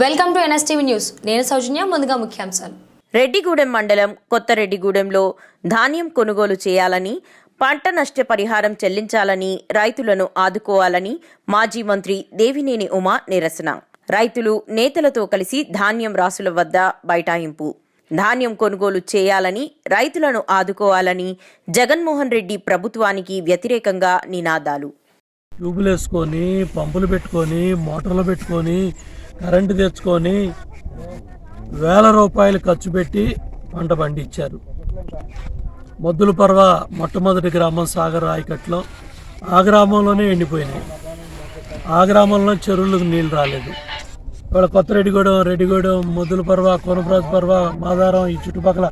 Welcome to NSTV news. నేను సౌజన్య ముందుగా ముఖ్యాంశాలు. రెడ్డిగూడెం మండలం కొత్త రెడ్డిగూడెంలో ధాన్యం కొనుగోలు చేయాలని పంట నష్ట పరిహారం చెల్లించాలని రైతులను ఆదుకోవాలని మాజీ మంత్రి దేవినేని ఉమా నిరసన. రైతులు నేతలతో కలిసి ధాన్యం రాసుల వద్ద బైఠాయింపు. ధాన్యం కొనుగోలు చేయాలని రైతులను ఆదుకోవాలని జగన్మోహన్ రెడ్డి ప్రభుత్వానికి వ్యతిరేకంగా నినాదాలు. ట్యూబులు వేసుకొని పంపులు పెట్టుకొని మోటార్లు పెట్టుకొని కరెంటు తెచ్చుకొని వేల రూపాయలు ఖర్చు పెట్టి పంట పండించారు. మొద్దుల పర్వ మొట్టమొదటి గ్రామం సాగర్ రాయకట్లో. ఆ గ్రామంలోనే ఎండిపోయినాయి. ఆ గ్రామంలో చెరువులకు నీళ్ళు రాలేదు. ఇవాళ కొత్త రెడ్డిగూడెం రెడ్డిగూడెం మొద్దుల పర్వ కోనప్రాజు పర్వ మాదారం ఈ చుట్టుపక్కల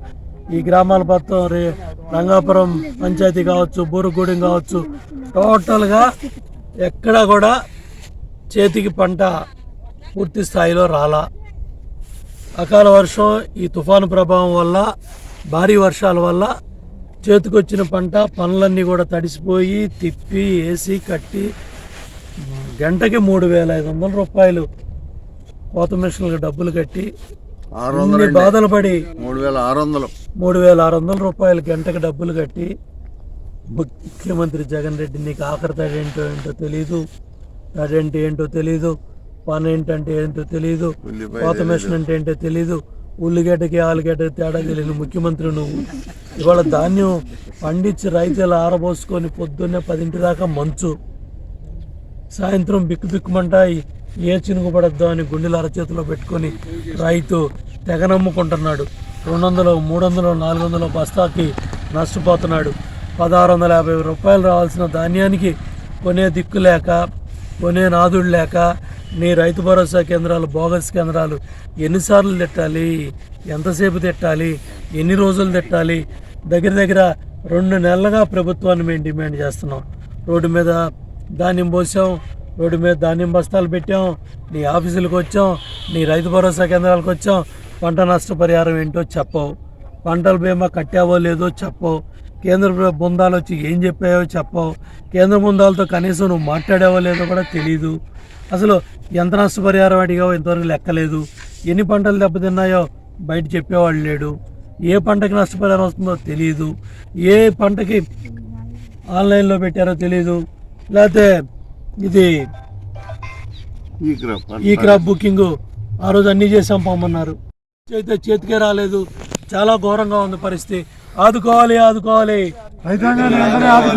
ఈ గ్రామాల మొత్తం రే రంగాపురం పంచాయతీ కావచ్చు బూరుగూడెం కావచ్చు టోటల్గా ఎక్కడా కూడా చేతికి పంట పూర్తి స్థాయిలో రాలా. అకాల వర్షం ఈ తుఫాను ప్రభావం వల్ల భారీ వర్షాల వల్ల చేతికొచ్చిన పంట పనులన్నీ కూడా తడిసిపోయి తిప్పి వేసి కట్టి గంటకి మూడు వేల ఐదు వందల రూపాయలు కోత మిషన్లకు డబ్బులు కట్టి బాధలు పడి మూడు వేల ఆరు వందలు. మూడు వేల ఆరు వందల రూపాయలు గంటకు డబ్బులు కట్టి ముఖ్యమంత్రి జగన్ రెడ్డి నీకు ఆఖరి తడి ఏంటో ఏంటో తెలీదు తడి అంటే ఏంటో తెలీదు పని ఏంటంటే ఏంటో తెలీదు ఉల్లిపాయ కోత మిషన్ అంటే ఏంటో తెలీదు ఉల్లిగడ్డకి ఆలుగడ్డకి తేడా తెలియదు ముఖ్యమంత్రి నువ్వు. ఇవాళ ధాన్యం పండించి రైతులు ఆరబోసుకొని పొద్దున్నే పదింటి దాకా మంచు. సాయంత్రం బిక్కు బిక్కుమంట ఏ చినుకు పడద్దు అని గుండెలు అరచేతిలో పెట్టుకొని రైతు తెగ నమ్ముకుంటున్నాడు. రెండు వందలు మూడు వందలు నాలుగు వందలు బస్తాకి నష్టపోతున్నాడు. పదహారు వందల యాభై రూపాయలు రావాల్సిన ధాన్యానికి కొనే దిక్కు లేక కొనే నాదుడు లేక నీ రైతు భరోసా కేంద్రాలు బోగస్ కేంద్రాలు ఎన్నిసార్లు తిట్టాలి? ఎంతసేపు తిట్టాలి? ఎన్ని రోజులు తిట్టాలి? దగ్గర దగ్గర రెండు నెలలుగా ప్రభుత్వాన్ని మేము డిమాండ్ చేస్తున్నాం. రోడ్డు మీద ధాన్యం పోసాం రోడ్డు మీద ధాన్యం బస్తాలు పెట్టాం నీ ఆఫీసులకు వచ్చాం నీ రైతు భరోసా కేంద్రాలకు వచ్చాం పంట నష్టపరిహారం ఏంటో చెప్పవు. పంటల బీమా కట్టావో లేదో చెప్పవు. కేంద్ర బృందాలు వచ్చి ఏం చెప్పాయో చెప్పవు. కేంద్ర బృందాలతో కనీసం నువ్వు మాట్లాడావో లేదో కూడా తెలియదు అసలు ఎంత నష్టపరిహారం అడిగావో ఇంతవరకు లెక్కలేదు. ఎన్ని పంటలు దెబ్బతిన్నాయో బయట చెప్పేవాళ్ళు లేడు. ఏ పంటకి నష్టపరిహారం వస్తుందో తెలియదు ఏ పంటకి ఆన్లైన్లో పెట్టారో తెలియదు లేకపోతే ఇది ఈ క్రాప్ ఈ క్రాప్ బుకింగ్ ఆ రోజు అన్నీ చేసాం పొమ్మన్నారు అయితే చేతికే రాలేదు. చాలా ఘోరంగా ఉంది పరిస్థితి. ఆదుకోవాలి ఆదుకోవాలి.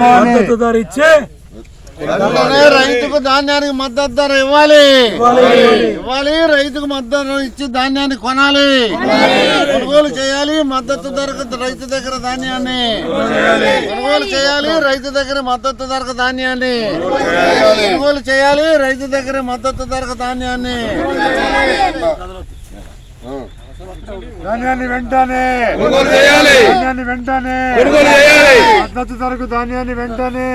మద్దతు ధర ఇచ్చే రైతుకు ధాన్యానికి మద్దతు ధర ఇవ్వాలి. ఇవ్వాలి రైతుకు మద్దతు ధర ఇచ్చి ధాన్యాన్ని కొనాలి. కొనుగోలు చేయాలి మద్దతు ధరకు రైతు దగ్గర ధాన్యాన్ని. కొనుగోలు చేయాలి రైతు దగ్గర మద్దతు ధరకు ధాన్యాన్ని. కొనుగోలు చేయాలి రైతు దగ్గర మద్దతు ధరకు ధాన్యాన్ని. ధాన్యాన్ని వెంటనే ధాన్యాన్ని వెంటనే మద్దతు ధరకు ధాన్యాన్ని వెంటనే